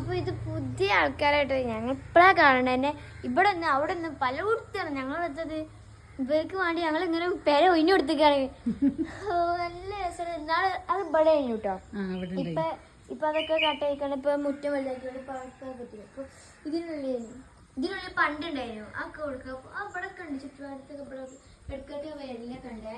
അപ്പൊ ഇത് പുതിയ ആൾക്കാരായിട്ട്. ഞങ്ങൾ ഇപ്പഴാ കാണണേ. എന്നെ ഇവിടെ നിന്ന് അവിടെ നിന്ന് പലയിടത്താണ് ഞങ്ങൾ എടുത്തത് ഇവർക്ക് വേണ്ടി ഞങ്ങൾ ഇങ്ങനെ പേര ഒഴിഞ്ഞു കൊടുത്തേക്കാണ് നല്ല രസം എന്നാൾ അത് ഇവിടെ കഴിഞ്ഞു കേട്ടോ. ഇപ്പൊ ഇപ്പൊ അതൊക്കെ കട്ടയിക്കണം ഇപ്പൊ മുറ്റം വലുതാക്കിയാണ് ഇപ്പൊ പറ്റില്ല ഇതിനുള്ളിൽ ഇതിനുള്ളിൽ പണ്ടുണ്ടായിരുന്നു ആ കൊടുക്കുക ഒക്കെ ഉണ്ട്. ചുറ്റുപാടത്തൊക്കെ ഇവിടെ വെള്ളമൊക്കെ ഉണ്ടേ.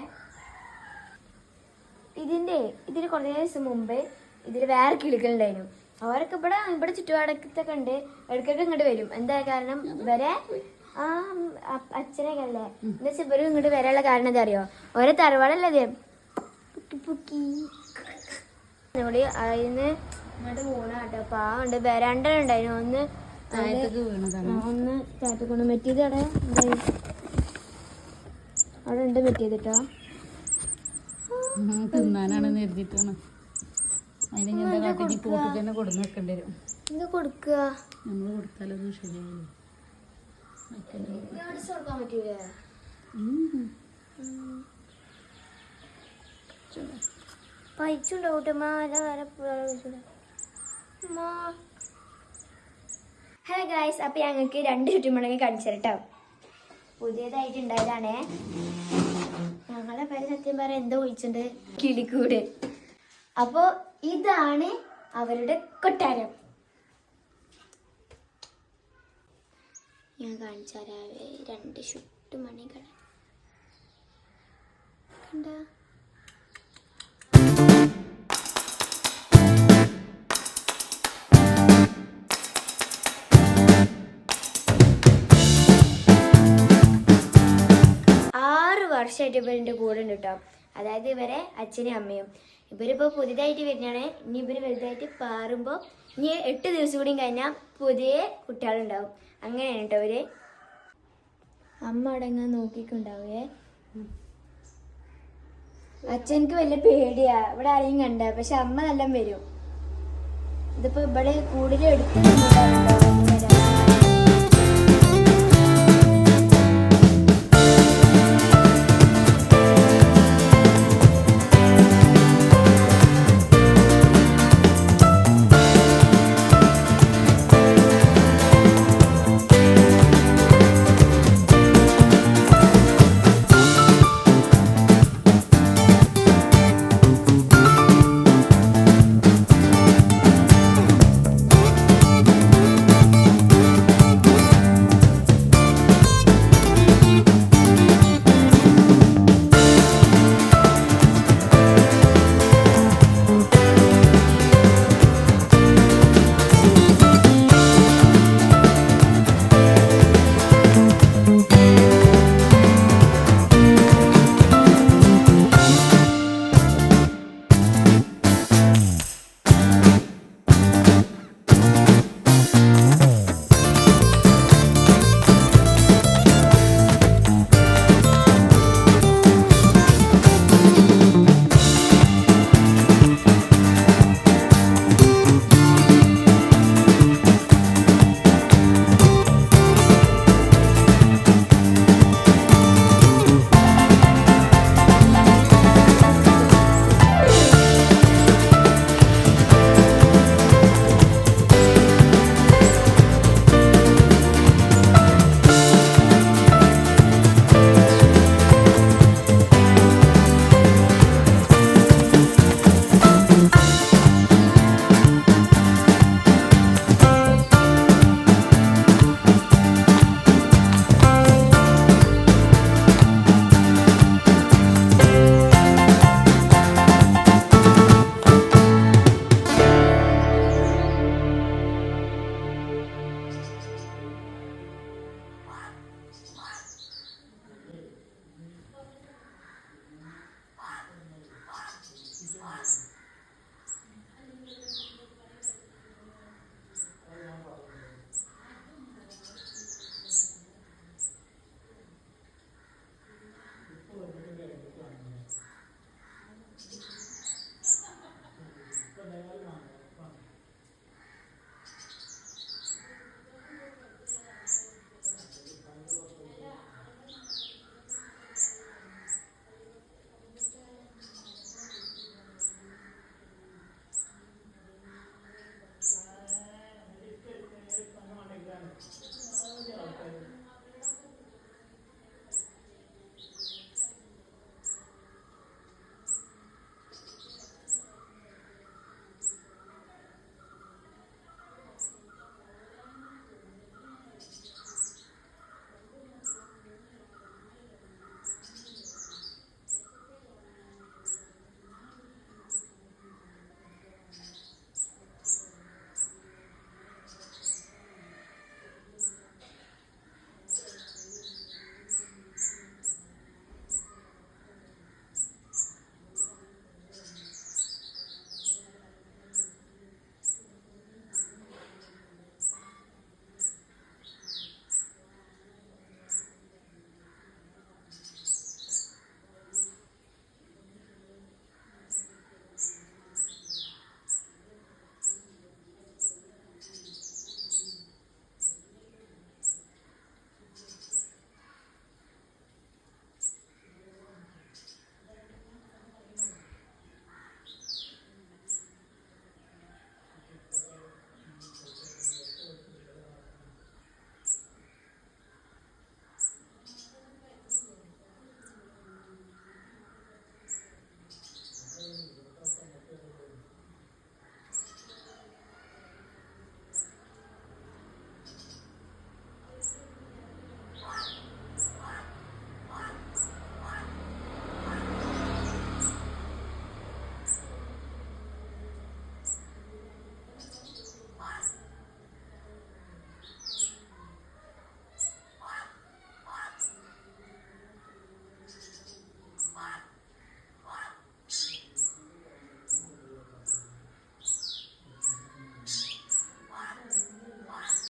ഇതിന്റെ ഇതിന് കുറേ ദിവസം മുമ്പേ ഇതിൽ വേറെ കിളികളുണ്ടായിരുന്നു അവരൊക്കെ ഇവിടെ ഇവിടെ ചുറ്റുപാടത്തൊക്കെ ഉണ്ട്. ഇടയ്ക്കൊക്കെ ഇങ്ങോട്ട് വരും. എന്താ കാരണം? ഇവരെ ആ അച്ഛനൊക്കെ അല്ലേ എന്താ വെച്ചാൽ ഇവരും ഇങ്ങോട്ട് വരാനുള്ള കാരണം എന്താ അറിയോ? ഓരോ തറവാടല്ലേ പുക്കി പുക്കി. അതിന് ഇങ്ങോട്ട് കേട്ടോ. പാവുണ്ട് രണ്ടെണ്ണം ഉണ്ടായിരുന്നു ഒന്ന് ആ, ഒന്ന് കാട്ടിക്കൊണ്ട് മെറ്റിയത് അവിടെ. അവിടെ ഉണ്ട് മെറ്റിയത് കേട്ടോ. തിന്നാനാണെന്ന് എഴുതിയിട്ടാണ് അതിന് ഞാൻ എന്താ കാട്ടി? പോട്ടിൽ തന്നെ കൊടുന്ന് വെക്കേണ്ടി വരും. ഇത് കൊടുക്കുക നമ്മൾ കൊടുത്താലൊന്നും കൊടുക്കാൻ പറ്റൂലേ. പൈച്ചുണ്ടോ കൂട്ടമ്മ ഹലോ ഗായ്സ് അപ്പൊ ഞങ്ങൾക്ക് രണ്ട് ചുറ്റുമുളകി കാണിച്ചു കേട്ടോ പുതിയതായിട്ട് ഉണ്ടായതാണേ ഞങ്ങളെ പേര് സത്യം പറയാൻ എന്തോ വിളിച്ചിട്ടുണ്ട്. കിളിക്കൂട്. അപ്പോ ഇതാണ് അവരുടെ കൊട്ടാരം. ഞാൻ കാണിച്ചു തരാവേ രണ്ട് ചുട്ടുമണികൾ മണികൾ ആറ് വർഷമായിട്ട് ഇവരുടെ കൂടെ ഉണ്ട് കേട്ടോ. അതായത് ഇവരെ അച്ഛനും അമ്മയും. ഇവരിപ്പോൾ പുതിയതായിട്ട് വരുന്നതാണ്. ഇനി ഇവർ വലുതായിട്ട് പാറുമ്പോൾ ഇനി എട്ട് ദിവസം കൂടി കഴിഞ്ഞാൽ പുതിയ കുട്ടികളുണ്ടാവും. അങ്ങനെയാണ് കേട്ടോ അവർ അമ്മ അടങ്ങാൻ നോക്കിക്കുണ്ടാവേ അച്ഛനക്ക് വല്ല പേടിയാ. ഇവിടെ ആരെയും കണ്ട. പക്ഷെ അമ്മ നല്ല വരും. ഇതിപ്പോ ഇവിടെ കൂടുതൽ എടുത്ത്